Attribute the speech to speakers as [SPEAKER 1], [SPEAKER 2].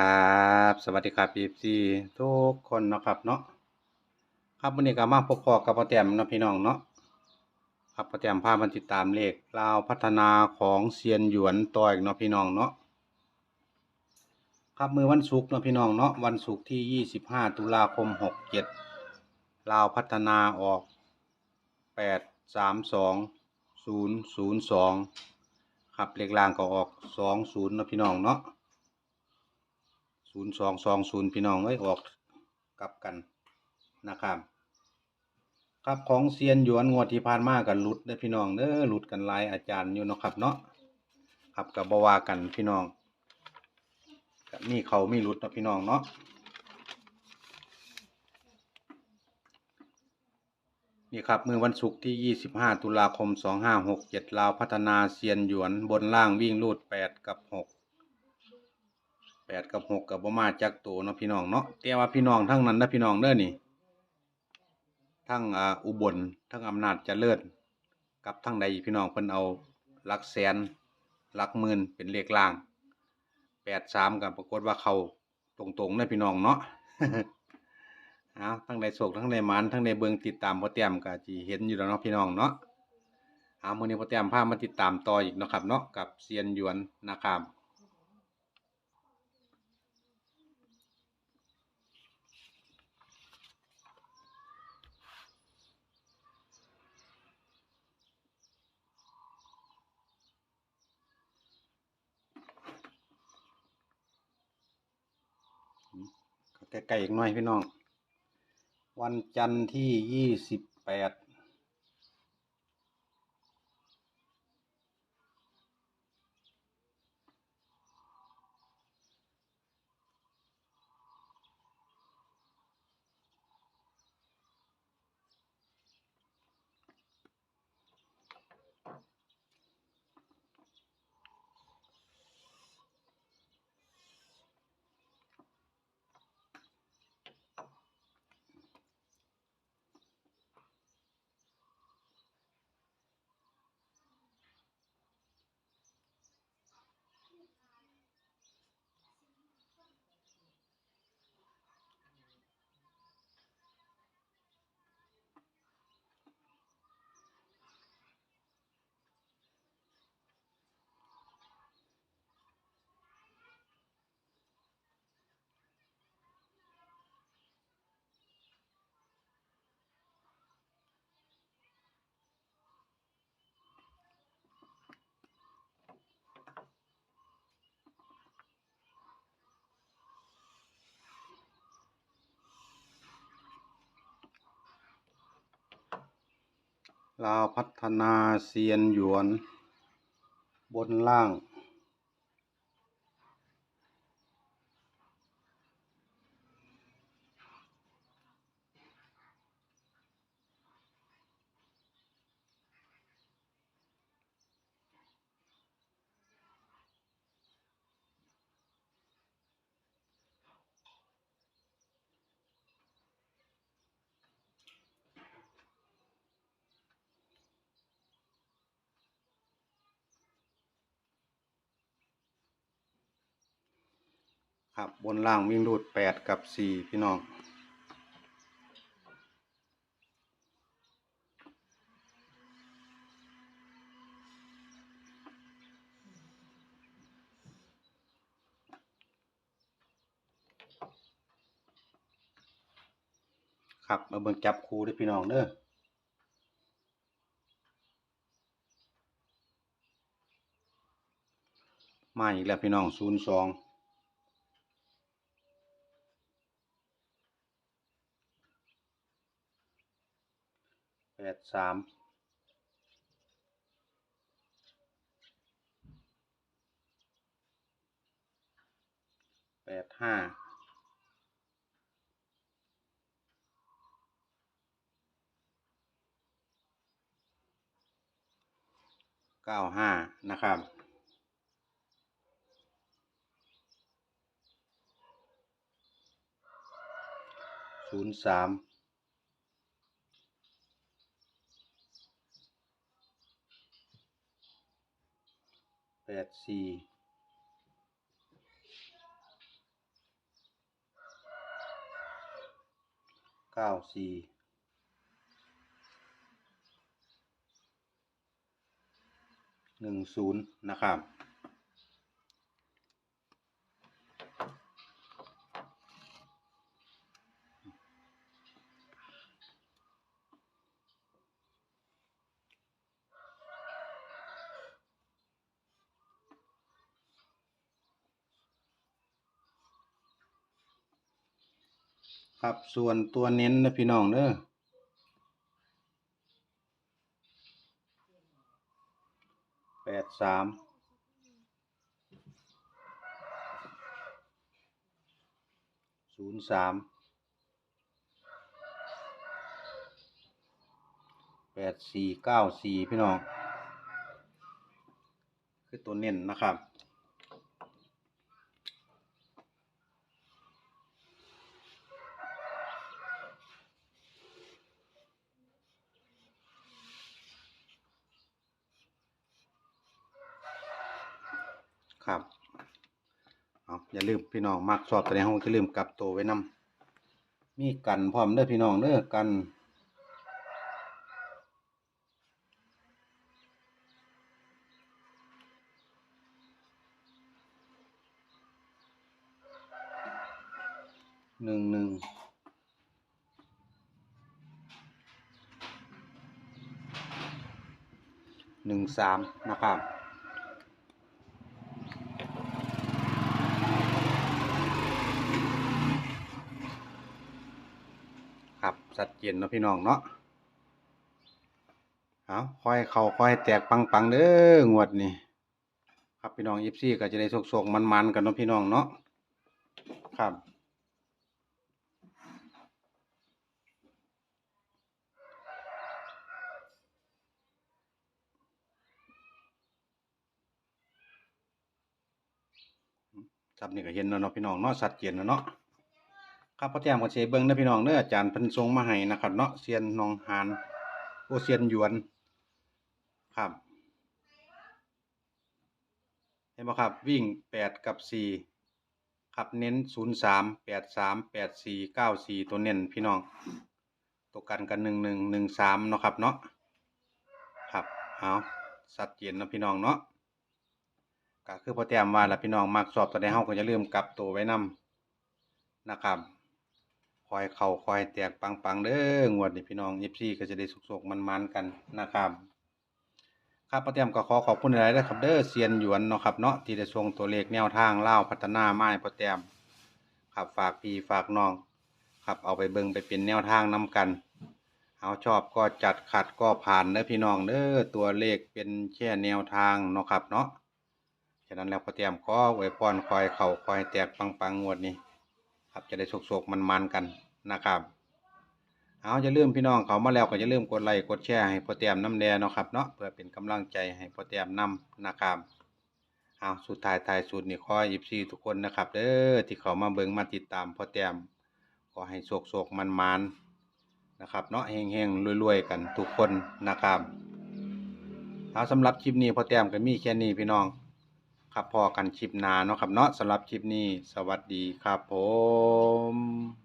[SPEAKER 1] ครับ สวัสดีครับ FC ทุกคนนะครับเนาะครับวันนี้ก็มาพบพอกับพ่อแต้มเนาะพี่น้องเนาะครับพ่อแต้มพามาติดตามเลขลาวพัฒนาของเซียนหยวนต่ออีกเนาะพี่น้องเนาะครับมือวันศุกร์เนาะพี่น้องเนาะวันศุกร์ที่ 25 ตุลาคม 67ลาวพัฒนาออก 832 002 ครับเลขล่างก็ออก 20เนาะพี่น้องเนาะ ศูนย์สองสองศูนย์พี่น้องเอ้ยออกกลับกันนะครับครับของเซียนหยวนงวดที่ผ่านมากันหลุดเด้อพี่น้องเด้อหลุดกันหลายอาจารย์อยู่เนาะครับเนาะครับกับบวากันพี่น้องก็มีเขาไมีหลุดนะพี่น้องเนาะนี่ครับมือวันศุกร์ที่ 25 ตุลาคม 2567ลาวพัฒนาเซียนหยวนบนล่างวิ่งรูด 8 กับ6แปดกับ หกกับบ่มาจักตัวเนาะพี่น้องเนาะแต่ว่าพี่น้องทั้งนั้นนะพี่น้องเด้อนี่ ทั้งอ่าอุบลทั้งอำนาจเจริญกับทั้งใดพี่น้องเพิ่นเอาหลักแสนหลักหมื่นเป็นเลขล่างแปดสามกับปรากฏว่าเขาตรงๆนะพี่น้องเนาะเอาทั้งในโศกทั้งในหมันทั้งในเบิงติดตามพ่อแต้มก็จีเห็นอยู่แล้วเนาะพี่น้องเนาะเอามือนี้พ่อแต้มพามาติดตามต่ออีกนะครับเนาะกับเซียนหยวนนะครับ ไกลๆอีกหน่อยพี่น้อง วันจันทร์ที่ยี่สิบแปด ลาวพัฒนาเซียนหยวน บนล่าง ครับบนล่างวิ่งรูดแปดกับสี่พี่น้องครับมาเบิ่งจับคูด้วยพี่น้องเด้อมาอีกแล้วพี่น้องศูนย์สอง ดสามแปดห้าเก้าห้านะครับศูนย์สาม แปดสี่เก้าสี่หนึ่งศูนย์นะครับ ครับส่วนตัวเน้นนะพี่น้องเด้อแปดสามศูนย์สามแปดสี่เก้าสี่พี่น้อง คือตัวเน้นนะครับครับ เอย่าลืมพี่น้องมักสอบตัวในห้องจะลืมกลับตัวไว้นำมีกันพร้อมเด้อพี่น้องเด้อกันหนึ่งหนึ่งหนึ่งสามนะครับ ครัดเจนเนาะพี่น้องเนาะเอาค่อยเขาค่อยแตกปังปังๆเด้องวดนี้ครับพี่น้องยิปซี่ก็จะได้โศกๆมันๆกันเนาะพี่น้องเนาะครับครับนี่ก็เห็นแล้วเนาะพี่น้องเนาะสัดเจนเนาะ ครับพ่อแต้มก็สิเบิ่งเด้อพี่น้องเด้ออาจารย์เพิ่นส่งมาให้นะครับ เนาะเซียนนองหานโอเซียนหยวน ครับ เห็นบ่ครับ วิ่งแปดกับสี่ครับเน้นศูนย์สามแปดสามแปดสี่เก้าสี่ตัวเน้นพี่น้องตัวกันกันหนึ่งหนึ่งหนึ่งสามเนาะครับเนาะครับเอาสัดเจนนะพี่น้องเนาะก็คือพ่อแต้มว่าละพี่น้องมักสอบตัวใดเฮาก็อย่าลืมกลับตัวไว้นํนะครับ คอยเข่าคอยแตกปังๆเด้องวดนี้พี่น้อง FC ก็จะได้สุกๆมันๆกันนะครับครับป้าเตรียมก็ขอขอบคุณหลายๆนะครับเด้อเซียนหยวนเนาะครับเนาะที่ได้ส่งตัวเลขแนวทางเล่าพัฒนาไม้ป้าเตรียมครับฝากพี่ฝากน้องครับเอาไปเบิ่งไปเป็นแนวทางนํกันเอาชอบก็จัดขัดก็ผ่านเด้อพี่น้องเด้อตัวเลขเป็นแค่แนวทางเนาะครับเนาะฉะนั้นแล้วป้าเตรียมก็อวยพรคอยเข่าคอยแตกปังๆงวดนี้ ครับจะได้โศกๆมันๆกันนะครับ เอาอย่าลืมพี่น้องเขามาแล้วก็อย่าลืมกดไลค์กดแชร์ให้พ่อแต้มน้ำแดงเนาะครับเนาะเพื่อเป็นกำลังใจให้พ่อแต้มนำนะครับเอาสุดท้ายท้ายสุดนี่ขอยิบซีทุกคนนะครับเด้อที่เขามาเบิ่งมาติดตามพ่อแต้มขอให้โศกโศกมันมันๆนะครับเนาะเฮงเฮงๆรวยๆกันทุกคนนะครับเอาสำหรับคลิปนี้พ่อแต้มก็มีแค่นี้พี่น้อง ครับพอกันคลิปหน้าเนาะครับเนาะสำหรับคลิปนี้ สวัสดีครับผม